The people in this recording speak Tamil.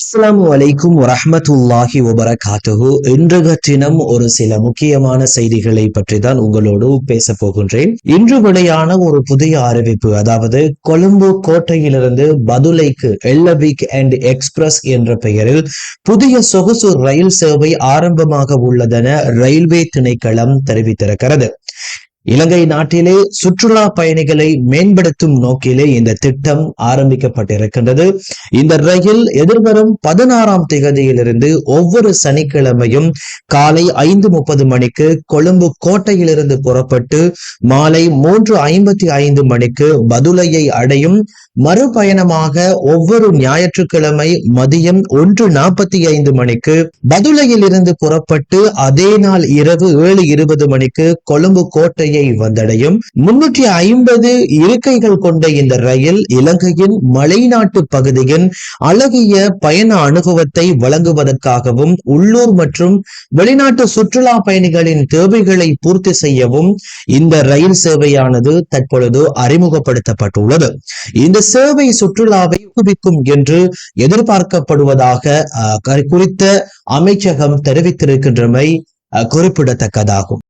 அஸ்லாம் வலைக்கும் வரஹ்மத்துல்லாஹி வபரகாத்துஹு. இன்றைய தினம் ஒரு சில முக்கியமான செய்திகளை பற்றி தான் உங்களோடு பேச போகின்றேன். இன்று வெளியான ஒரு புதிய அறிவிப்பு அதாவது கொழும்பு கோட்டையிலிருந்து பதுலைக்கு எல்லபிக் அண்ட் எக்ஸ்பிரஸ் என்ற பெயரில் புதிய சொகுசு ரயில் சேவை ஆரம்பமாக உள்ளதென ரயில்வே திணைக்களம் தெரிவித்திருக்கிறது. இலங்கை நாட்டிலே சுற்றுலா பயணிகளை மேம்படுத்தும் நோக்கிலே இந்த திட்டம் ஆரம்பிக்கப்பட்டிருக்கின்றது. இந்த ரயில் எதிர்வரும் பதினாறாம் திகதியிலிருந்து ஒவ்வொரு சனிக்கிழமையும் காலை ஐந்து முப்பது மணிக்கு கொழும்பு கோட்டையிலிருந்து புறப்பட்டு மாலை மூன்று ஐம்பத்தி ஐந்து மணிக்கு பதுலையை அடையும். மறுபயணமாக ஒவ்வொரு ஞாயிற்றுக்கிழமை மதியம் ஒன்று நாற்பத்தி ஐந்து மணிக்கு பதுலையில் இருந்து புறப்பட்டு அதே நாள் இரவு ஏழு இருபது மணிக்கு கொழும்பு கோட்டையை வந்தடையும். முன்னூற்றி ஐம்பது இருக்கைகள் கொண்ட இந்த ரயில் இலங்கையின் மலைநாட்டு பகுதியின் அழகிய பயண அனுபவத்தை வழங்குவதற்காகவும் உள்ளூர் மற்றும் வெளிநாட்டு சுற்றுலா பயணிகளின் தேவைகளை பூர்த்தி செய்யவும் இந்த ரயில் சேவையானது தற்பொழுது அறிமுகப்படுத்தப்பட்டுள்ளது. இந்த சேவை சுற்றுலாவை ஊக்குவிக்கும் என்று எதிர்பார்க்கப்படுவதாக குறித்த அமைச்சகம் தெரிவித்திருக்கின்றமை குறிப்பிடத்தக்கதாகும்.